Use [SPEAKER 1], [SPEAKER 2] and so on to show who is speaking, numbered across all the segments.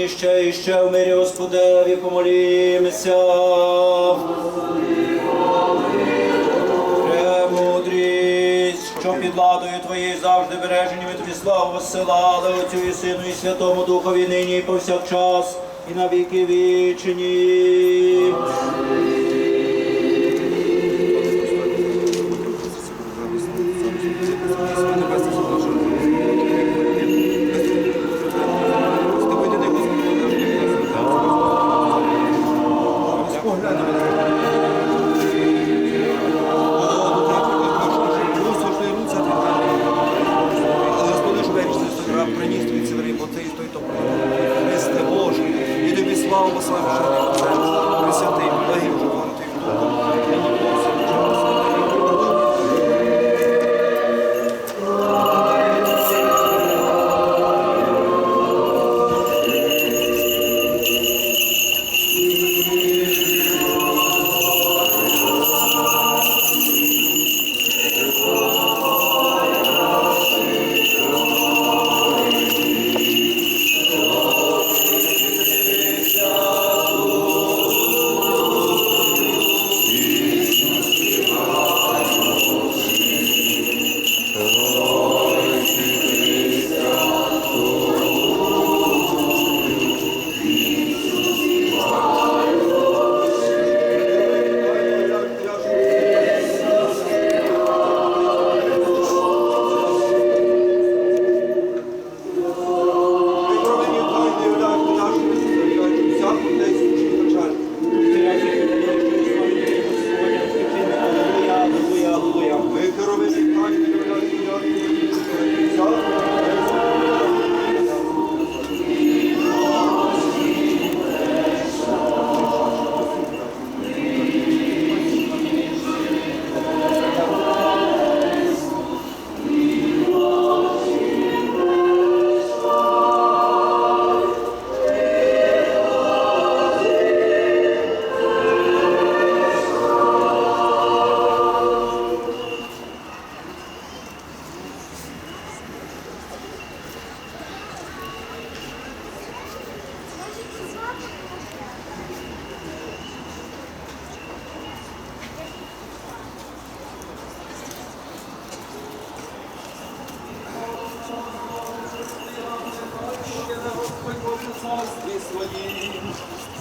[SPEAKER 1] нині ще і ще в мирі Господеві помолімося. Що під ладою Твоєю завжди бережені ми тобі славу посилали Отцю і Сину і Святому Духові нині і повсякчас, і на віки вічні.
[SPEAKER 2] Тобі славу пославши, Пресвятий, благий вже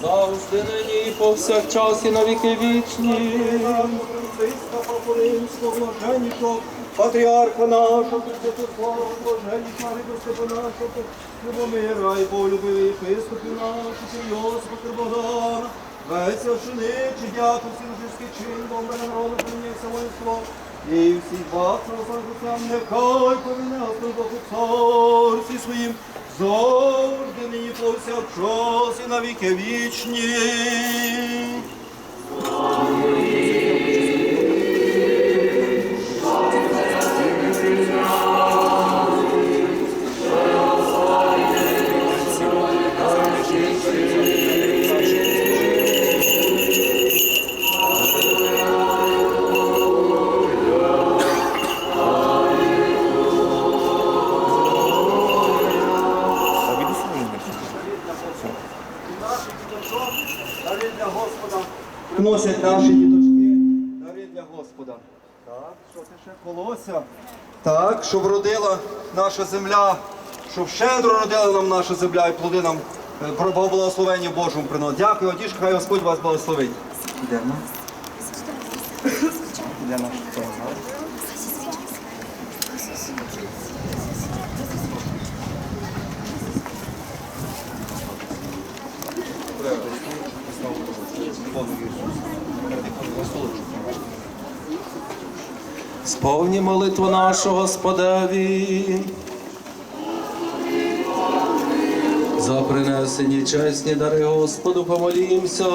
[SPEAKER 3] Завжди нині і повсякчас і на віки вічні.
[SPEAKER 2] Єпископа Римського блаженнішого, патріарха нашого, Святослава блаженнішого, єпископа нашого, Любомира і полюбивий єпископів наших, і Йосипа Кирбогдана, весь овчиничі, дякую всім життєвський чин, добре народу, прийняться воїнство, і всі бабця, сам, нехай повинне Господь Бог у царстві своїм, завжди нині повсякчас і навіки вічні. Приносять наші діточки. Дари для Господа. Так, що це ще колося? Так, щоб родила наша земля, щоб щедро родила нам наша земля і плоди нам е, про благословенню Божому приносить. Дякую, одіж, хай Господь вас благословить. Йдемо. Де наш хто знає?
[SPEAKER 3] Сповні молитву нашу Господеві. За принесені чесні дари Господу помолімся.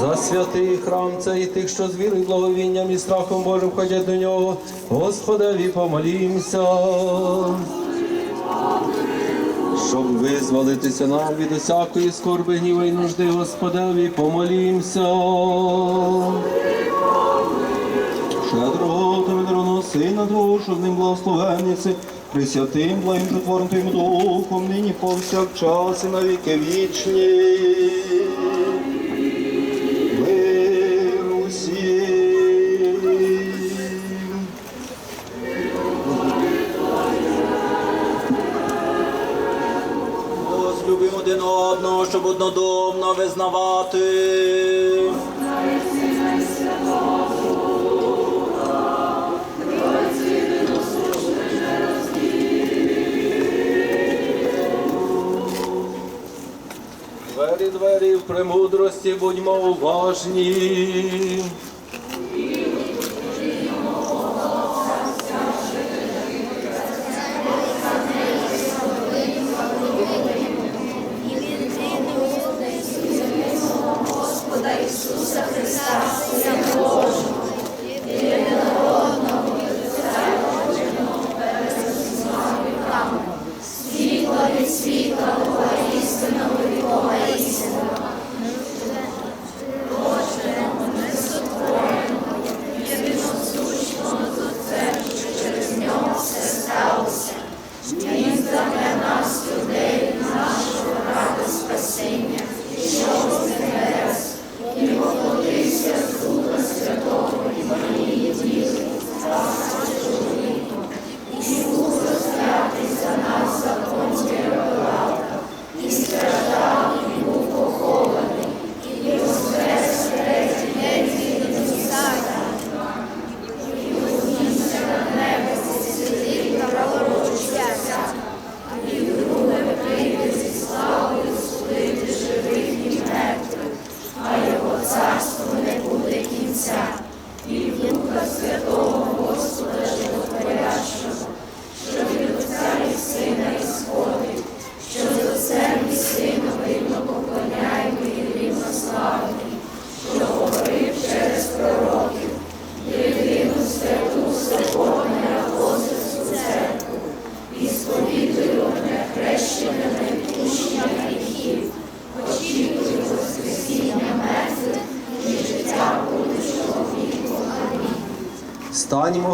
[SPEAKER 3] За святий храм цей тих, що з вірою, благовінням і страхом Божим ходять до нього. Господеві помолімся. Щоб визволитися нам від усякої скорби, гніва і нужди, Господеві помолімся. Щедрого та відроно сина душу, ним благословенниці,
[SPEAKER 2] присвятим благим притворним Духом, нині повсякчас і навіки вічні.
[SPEAKER 1] Однодумно визнавати.
[SPEAKER 3] Двері, двері в премудрості, будьмо уважні.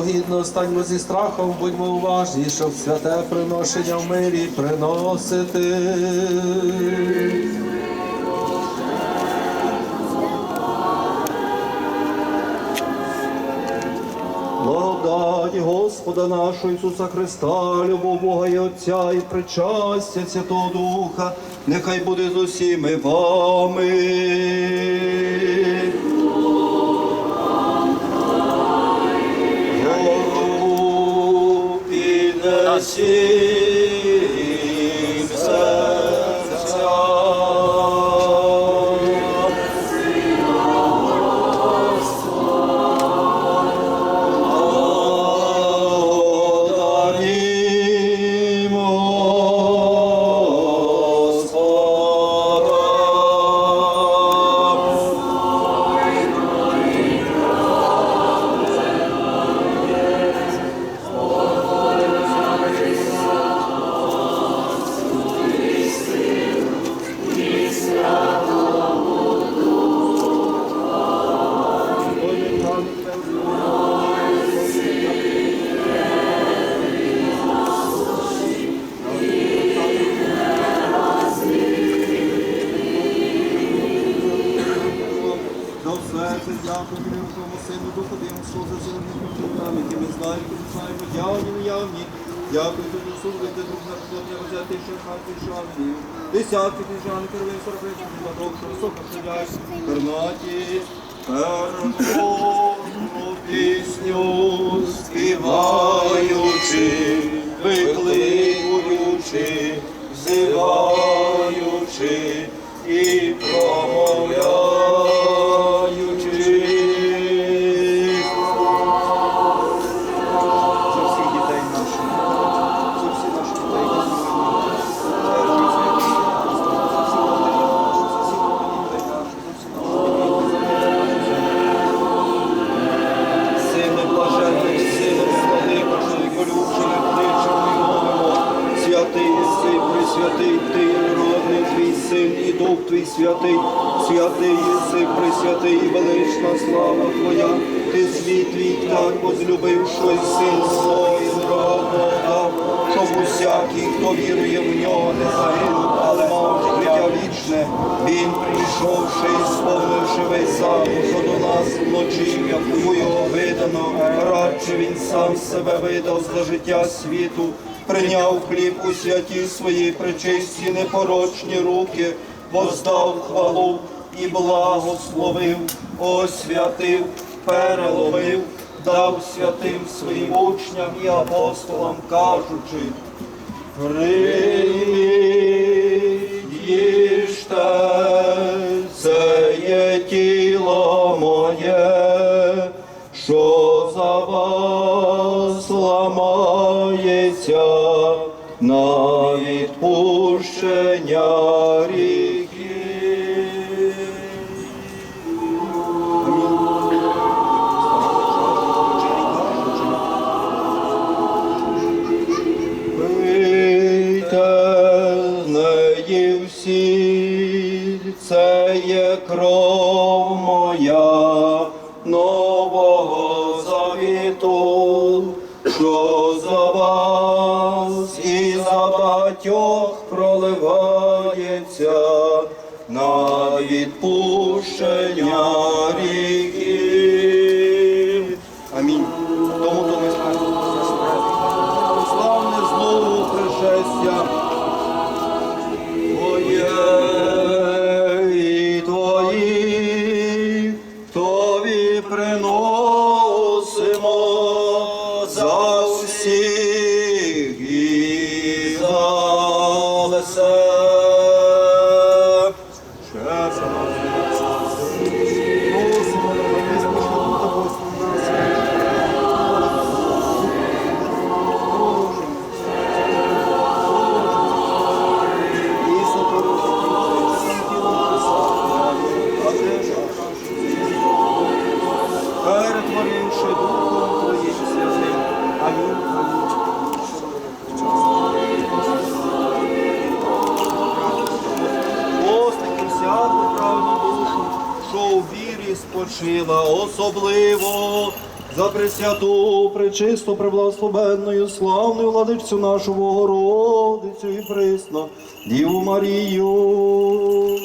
[SPEAKER 3] Гідно, станьмо зі страхом, будьмо уважні, щоб святе приношення в мирі приносити.
[SPEAKER 2] Благодаті Господа нашого Ісуса Христа, любов Бога і Отця і причастя Святого Духа, нехай буде з усіми вами. 다시 шарні. Десятки тижани, первин, сорок речень, баток, що високо сидять, пернаті, переможну пісню співаючи, викликуючи, взиваючи і промовляючи. Пресвятий і велична слава Твоя, ти світ твій так возлюбив, що син єдиного дав, щоб усякий, хто вірує в нього, не загинув, але мав життя вічне. Він, прийшовши і сповнивши весь закон, що до нас вночі, яку його видано, радше він сам себе видав за життя світу, прийняв хліб у святі свої причисті непорочні руки, воздав хвалу і благословив, освятив, переломив, дав святим своїм учням і апостолам, кажучи, Прийміть, їжте, це є тіло моє, що за вас ламається на всі, це є кров моя нового завіту, що за вас і за батьох проливається на відпущення Amen. Спочила, особливо за пресвяту, пречисту, преблагословенною, славною владичцю нашу Богородицю і присно, Діву Марію.